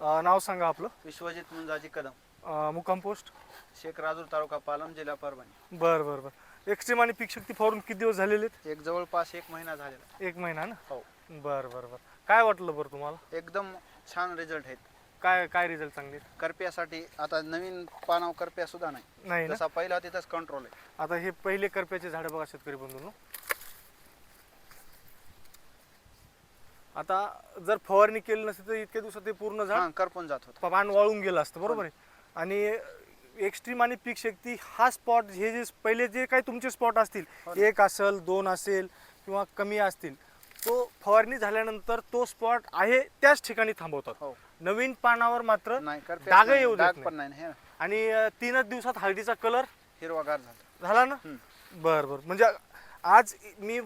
अं, नाव सांगा आपलं. विश्वजित मुंजाजी कदम. अं, मुक्काम पोस्ट. शेख राजूर तालुका पालम जिल्हा परभणी. बरं बरं बरं. एक्स्ट्रीम आणि पीक शक्ती फवारून किती दिवस झालेले आहेत? एक जवळपास एक महिना झालेला एक महिना ना? हो. बरं बरं बरं. काय वाटलं बरं तुम्हाला? एकदम छान रिझल्ट आहेत. काय काय रिझल्ट चांगले आहेत? करप्यासाठी आता नवीन पानाव करप्या सुद्धा नाही. नाही ना? जसा पहिला तिथंच कंट्रोल आहे. आता हे पहिले करप्याचे झाडं बघा शेतकरी बंधूंनो. आता जर फवारणी केली नसती तर इतक्या दिवसात ते पूर्ण झाड हा करपून जात होत. पान वाळून गेलं असतं बरोबर आहे? आणि एक्स्ट्रीम आणि पीक शक्ती हा स्पॉट हे जे पहिले जे काही तुमचे स्पॉट असतील हो. एक असेल दोन असेल किंवा कमी असतील तो फवारणी झाल्यानंतर तो स्पॉट आहे त्याच ठिकाणी थांबवतात. हो. नवीन पानावर मात्र डाग येऊ देत नाही. पण नाही हे आणि तीनच दिवसात हळदीचा कलर हिरवागार झाला. झाला ना. बर बर. म्हणजे आज मी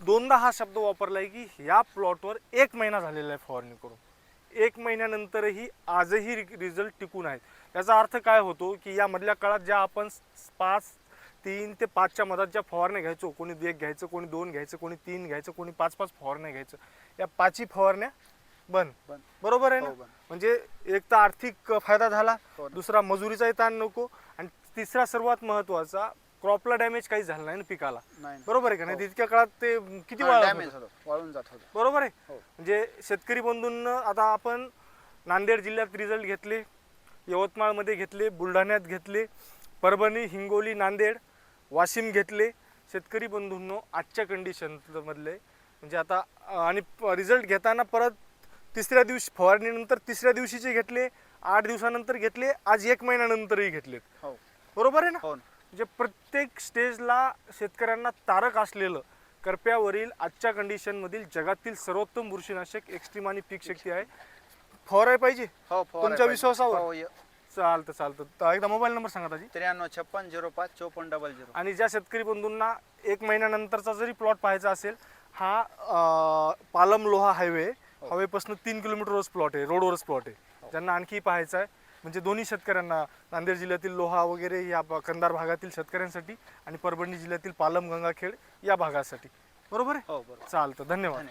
दोनदा हा शब्द वापरलाय की या प्लॉटवर एक महिना झालेला आहे फवारणी करून एक महिन्यानंतरही आजही रिझल्ट टिकून आहेत याचा अर्थ काय होतो की या मधल्या काळात ज्या आपण पाच तीन ते पाचच्या मधात ज्या फवारण्या घ्यायचो कोणी एक घ्यायचं कोणी दोन घ्यायचं कोणी तीन घ्यायचं कोणी पाच पाच फवारण्या घ्यायचं या पाचही फवारण्या बंद बंद. बरोबर आहे ना हो. म्हणजे एक तर आर्थिक फायदा झाला हो. दुसरा मजुरीचाही ताण नको आणि तिसरा सर्वात महत्त्वाचा क्रॉपला डॅमेज काही झालं नाही ना पिकाला. नाही बरोबर आहे का नाही? हो. तितक्या काळात ते किती वाळत डॅमेज. होतो? वाळून जात होतं. बरोबर आहे? हो. म्हणजे शेतकरी बंधूंना आता आपण नांदेड जिल्ह्यात रिझल्ट घेतले यवतमाळमध्ये घेतले बुलढाण्यात घेतले परभणी हिंगोली नांदेड वाशिम घेतले. शेतकरी बंधूंनो आजच्या कंडिशनमधले म्हणजे आता अं, आणि रिझल्ट घेताना परत तिसऱ्या दिवशी फवारणीनंतर तिसऱ्या दिवशीचे घेतले आठ दिवसानंतर घेतले आज एक महिन्यानंतरही घेतलेत. हो. बरोबर आहे ना? हो ना. म्हणजे प्रत्येक स्टेजला शेतकऱ्यांना तारक असलेलं करप्यावरील आजच्या कंडिशनमधील जगातील सर्वोत्तम बुरशीनाशक एक्स्ट्रीम आणि पीक शक्ती आहे. फवाराय पाहिजे? हो तुमच्या. विश्वासावर? हो चालतं चालतं. एकदा मोबाईल नंबर सांगा ताजी. त्र्याण्णव छप्पन झिरो पाच चोपन्न डबल झिरो. आणि ज्या शेतकरी बंधूंना एक महिन्यानंतरचा जरी प्लॉट पाहायचा असेल हा पालम लोहा हायवे हायवेपासून तीन किलोमीटरवरच प्लॉट आहे रोडवरच प्लॉट आहे. ज्यांना आणखी पाहायचा आहे म्हणजे दोन्ही शेतकऱ्यांना नांदेड जिल्ह्यातील लोहा वगैरे या कंधार भागातील शेतकऱ्यांसाठी आणि परभणी जिल्ह्यातील पालम गंगाखेड या भागासाठी. बरोबर आहे? हो बरोबर. चालतं. धन्यवाद.